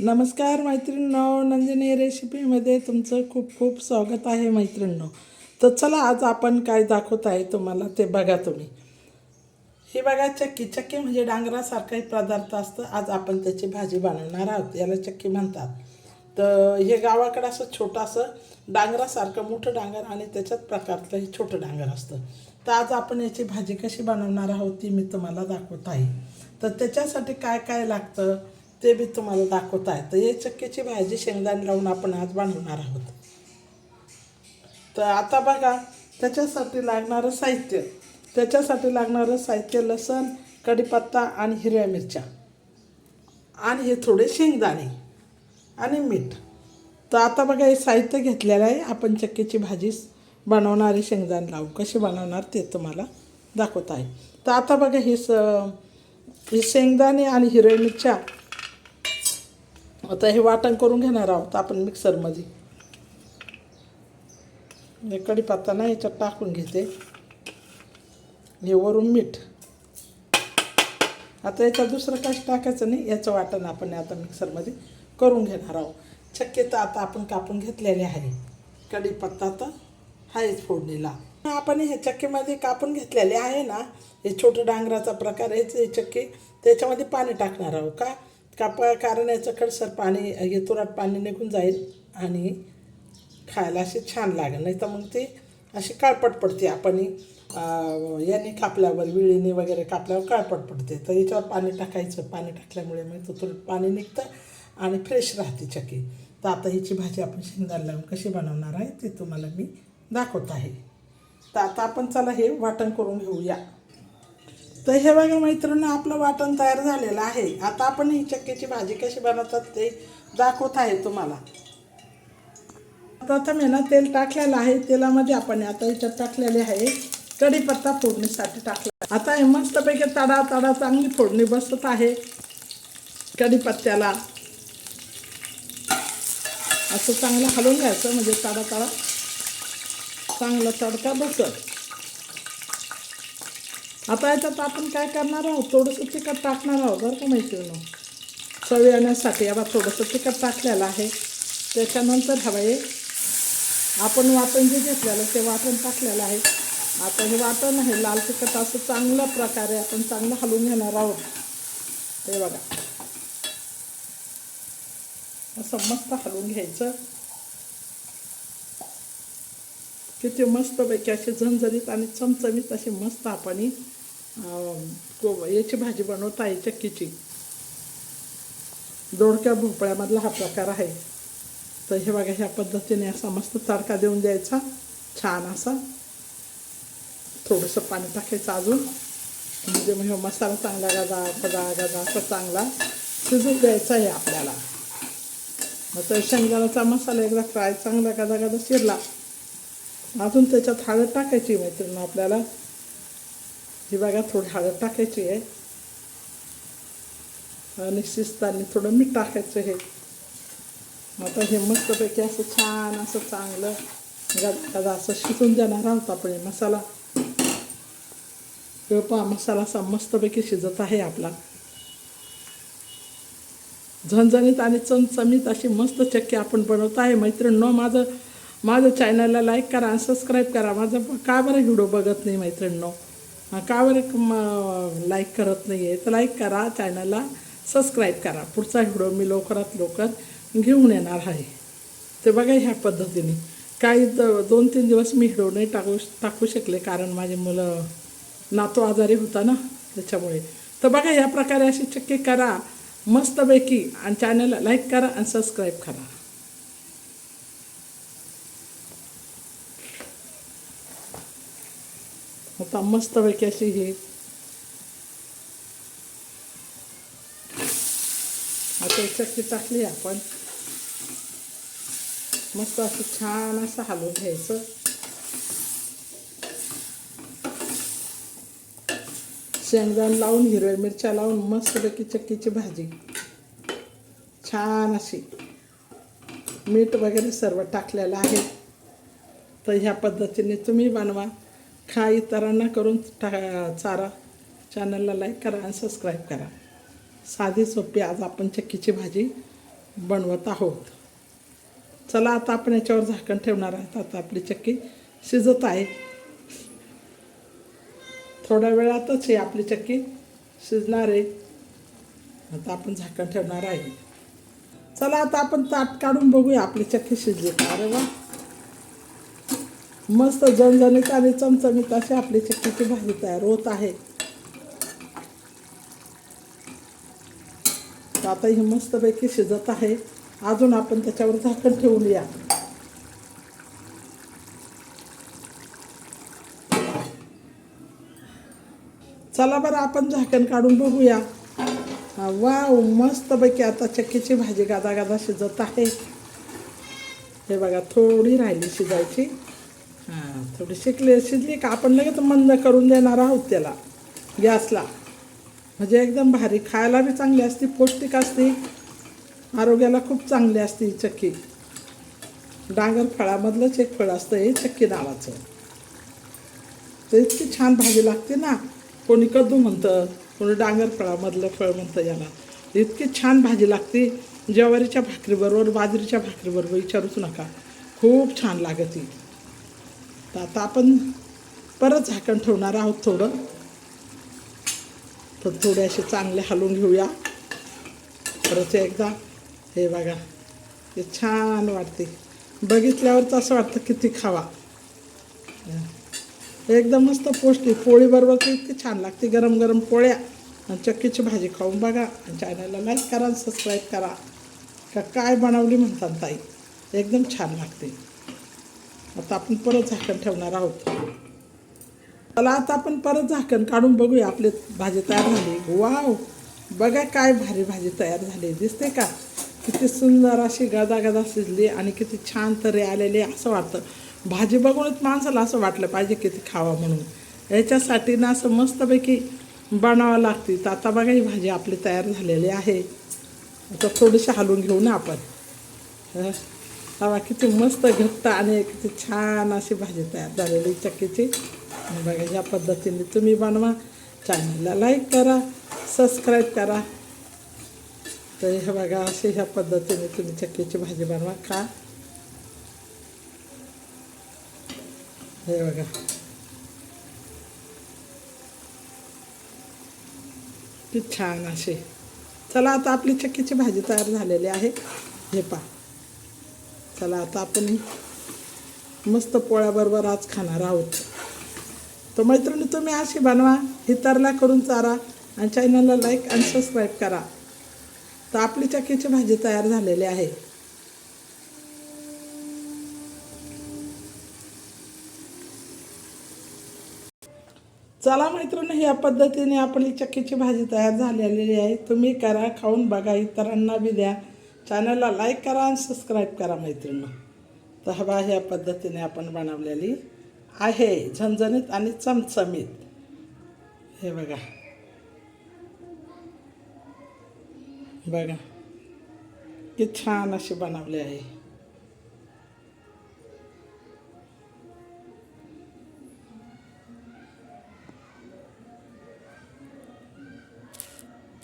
नमस्कार मैत्रिणींनो नंदिनी रेसिपीमध्ये तुमचं खूप खूप स्वागत आहे मैत्रिणींनो. तर चला आज आपण काय दाखवत आहे तुम्हाला ते बघा तुम्ही. हे बघा चक्की. चक्की म्हणजे डांगरासारखा एक पदार्थ असतं. आज आपण त्याची भाजी बनवणार आहोत. याला चक्की म्हणतात. तर हे गावाकडं असं छोटं असं डांगरासारखं मोठं डांगर आणि त्याच्यात प्रकारचं हे छोटं डांगर असतं. तर आज आपण याची भाजी कशी बनवणार आहोत ती मी तुम्हाला दाखवत आहे. तर त्याच्यासाठी काय काय लागतं? ते बी तुम्हाला दाखवत आहे तर हे चक्कीची भाजी शेंगदाणे लावून आपण आज बनवणार आहोत. तर आता बघा त्याच्यासाठी लागणारं साहित्य. त्याच्यासाठी लागणारं साहित्य लसण कढीपत्ता आणि हिरव्या मिरच्या. आणि हे थोडे शेंगदाणे आणि मीठ. तर आता बघा हे साहित्य घेतलेलं आहे. आपण चक्कीची भाजी बनवणारी शेंगदाणे लावून. कशी बनवणार ते तुम्हाला दाखवत आहे. तर आता बघा हे स हे शेंगदाणे आणि हिरव्या मिरच्या आता हे वाटण करून घेणार आहोत आपण मिक्सरमध्ये. हे कढीपत्ता ना याच्यात टाकून घेते. हे वरून मीठ. आता याच्यात दुसरं काहीच टाकायचं नाही याचं वाटण आपण आता मिक्सरमध्ये करून घेणार आहोत. चक्के तर आता आपण कापून घेतलेले आहे. कढीपत्ता तर आहेच फोडणीला. आपण हे चक्कीमध्ये कापून घेतलेले आहे ना हे छोटं डांगराचा प्रकार हेच हे चक्की त्याच्यामध्ये पाणी टाकणार आहोत का? काप कारण याचं कडसर पाणी हे तुरात पाणी निघून जाईल आणि खायला अशी छान लागेल. नाही तर मग ती अशी काळपट पडते. आपण याने कापल्यावर विळीने वगैरे कापल्यावर काळपट पडते. तर याच्यावर पाणी टाकायचं. पाणी टाकल्यामुळे मग तो तुरट पाणी निघतं आणि फ्रेश राहते चकी तर आता हिची भाजी आपण शेंगदाणे लावून कशी बनवणार आहे ते तुम्हाला मी दाखवत आहे. तर आता आपण चला हे वाटण करून घेऊया. तर हे बघा मैत्रिणी आपलं वाटण तयार झालेलं आहे. आता आपण ही चक्कीची भाजी कशी बनवतात ते दाखवत आहे तुम्हाला. प्रथम आहे ना तेल टाकलेलं आहे. तेलामध्ये आपण आता याच्यात टाकलेले आहे कढीपत्ता फोडणीसाठी टाकला आता हे मस्तपैकी तडा तडा चांगली फोडणी बसत आहे कढीपत्त्याला. असं चांगलं हलवून घ्यायचं म्हणजे तडा तडा चांगला तडका बसत. आता याच्यात आपण काय करणार आहोत? थोडंसं तिखट टाकणार आहोत बरं का मैत्रिणी? चव येण्यासाठी याला थोडंसं तिखट टाकलेलं आहे. त्याच्यानंतर हवं आपण वाटण जे घेतलेलं ते वाटण टाकलेलं आहे. आता हे वाटण आहे लाल तिखट असं चांगल्या प्रकारे आपण चांगलं हलवून घेणार आहोत. हे बघा. असं मस्त हलवून घ्यायचं. किती मस्तपैकी असे झणझणीत आणि चमचमीत अशी मस्त आपण को याची भाजी बनवता आहे चक्कीची दोडक्या भोपळ्यामधला हा प्रकार आहे. तर हे बघा ह्या पद्धतीने असा मस्त तडका देऊन द्यायचा. छान असा. थोडंसं पाणी टाकायचं अजून. म्हणजे मग मसाला चांगला गाजा गदा गदा असा चांगला शिजून द्यायचा आहे आपल्याला. मग तर शेंगदाण्याचा मसाला एकदा फ्राय चांगला गदा गदा शिरला. अजून त्याच्यात हळद टाकायची मैत्रिणी आपल्याला. ही बघा थोडी हळद टाकायची आहे आणि शिजताना थोडं मीठ टाकायचं हे आता हे मस्तपैकी असं छान असं चांगलं दादा असं शिजून देणार आहोत आपण हे मसाला हे पहा मसाला असा मस्तपैकी शिजत आहे आपला झणझणीत आणि चमचमीत अशी मस्त चक्की आपण बनवत आहे मैत्रिणींनो माझं माझं चॅनलला लाईक करा आणि सबस्क्राईब करा माझं का बरं व्हिडिओ बघत नाही मैत्रिणींनो का बरं म लाईक करत नाही आहे तर लाईक करा चॅनलला सबस्क्राईब करा. पुढचा व्हिडिओ मी लवकरात लवकर घेऊन येणार आहे. ते बघा ह्या पद्धतीने. काही द दोन तीन दिवस मी व्हिडिओ नाही टाकू टाकू शकले कारण माझे मुलं नातू आजारी होता ना त्याच्यामुळे. तर बघा ह्या प्रकारे अशी चक्की करा मस्तपैकी आणि चॅनलला लाईक करा आणि सबस्क्राईब करा. आता मस्तपैकी अशी ही. आता एक चक्की टाकली आपण. मस्त असं छान असं हलवून घ्यायचं. शेंगदाण लावून हिरव्या मिरच्या लावून मस्तपैकी चक्कीची भाजी. छान अशी. मीठ वगैरे सर्व टाकलेलं आहे. तर ह्या पद्धतीने तुम्ही बनवा. खा इतरांना करून टा चारा चॅनलला लाईक करा आणि सबस्क्राईब करा. साधी सोपी आज आपण चक्कीची भाजी बनवत आहोत. चला आता आपण याच्यावर झाकण ठेवणार आहोत. आता आपली चक्की शिजत आहे. थोड्या वेळातच ही आपली चक्की शिजणार आहे. आता आपण झाकण ठेवणार आहे. चला आता आपण ताट काढून बघूया आपली चक्की शिजली का? अरे वा! मस्त झणझणीत आणि चमचमीत अशी आपली चक्कीची भाजी तयार होत आहे. आता ही मस्तपैकी शिजत आहे. अजून आपण त्याच्यावर झाकण ठेवूया. चला बरं आपण झाकण काढून बघूया. वा वाव मस्तपैकी आता चक्कीची भाजी गादा गादा शिजत आहे. हे बघा थोडी राहिली शिजायची. थोडी शिकले शिजली का आपण लगेच मंद करून देणार आहोत त्याला गॅसला. म्हणजे एकदम भारी खायला बी चांगली असते पौष्टिक असते आरोग्याला खूप चांगली असते ही चक्की. डांगर फळामधलंच एक फळ असतं हे चक्की नावाचं. तर इतकी छान भाजी लागते ना. कोणी कद्दू म्हणतं कोणी डांगर फळामधलं फळ म्हणतं याला. इतकी छान भाजी लागते. ज्वारीच्या भाकरीबरोबर बाजरीच्या भाकरीबरोबर विचारूच नका. खूप छान लागते. तर आता आपण परत झाकण ठेवणार आहोत थोडं. तर थोडे असे चांगले हलवून घेऊया. परत एकदा हे बघा हे छान वाटते. बघितल्यावरच असं वाटतं किती खावा. एकदम मस्त पौष्टिक पोळीबरोबर तर इतकी छान लागते. गरम गरम पोळ्या आणि चक्कीची भाजी खाऊन बघा. आणि चॅनलला लाईक करा सबस्क्राईब करा. का काय बनवली म्हणतात ताई? एकदम छान लागते. आता आपण परत झाकण ठेवणार आहोत. चला आता आपण परत झाकण काढून बघूया आपली भाजी तयार झाली. वाव! बघा काय भारी भाजी तयार झाली. दिसते का? किती सुंदर अशी गदा गदा शिजली आणि किती छान तरी आलेली असं वाटतं. भाजी बघूनच माणसाला असं वाटलं पाहिजे किती खावा म्हणून. याच्यासाठी ना असं मस्तपैकी बनावं लागते. तर आता बघा ही भाजी आपली तयार झालेली आहे. आता थोडीशी हलवून घेऊ ना आपण. हवा किती मस्त घट्ट आणि किती छान अशी भाजी तयार झालेली चक्कीची आणि बघा या पद्धतीने तुम्ही बनवा चॅनलला लाईक करा सबस्क्राईब करा तर हे बघा अशी ह्या पद्धतीने तुम्ही चक्कीची भाजी बनवा खा हे बघा ती छान अशी चला आता आपली चक्कीची भाजी तयार झालेली आहे. हे पा चला आता आपण मस्त पोळ्याबरोबर आज खाणार आहोत. तर मैत्रिणी तुम्ही अशी बनवा हितरला करून चारा आणि चॅनलला लाईक आणि सबस्क्राईब करा. तर आपली चक्कीची भाजी तयार झालेली आहे. चला मैत्रिणी ह्या पद्धतीने आपली चक्कीची भाजी तयार झालेली आहे. तुम्ही करा खाऊन बघा इतरांना बी द्या. चॅनलला लाईक करा आणि सबस्क्राईब करा मैत्रिणी तर हवा ह्या पद्धतीने आपण बनवलेली आहे. झणझणीत आणि चमचमीत. हे बघा. बघा. किती छान अशी बनवली आहे.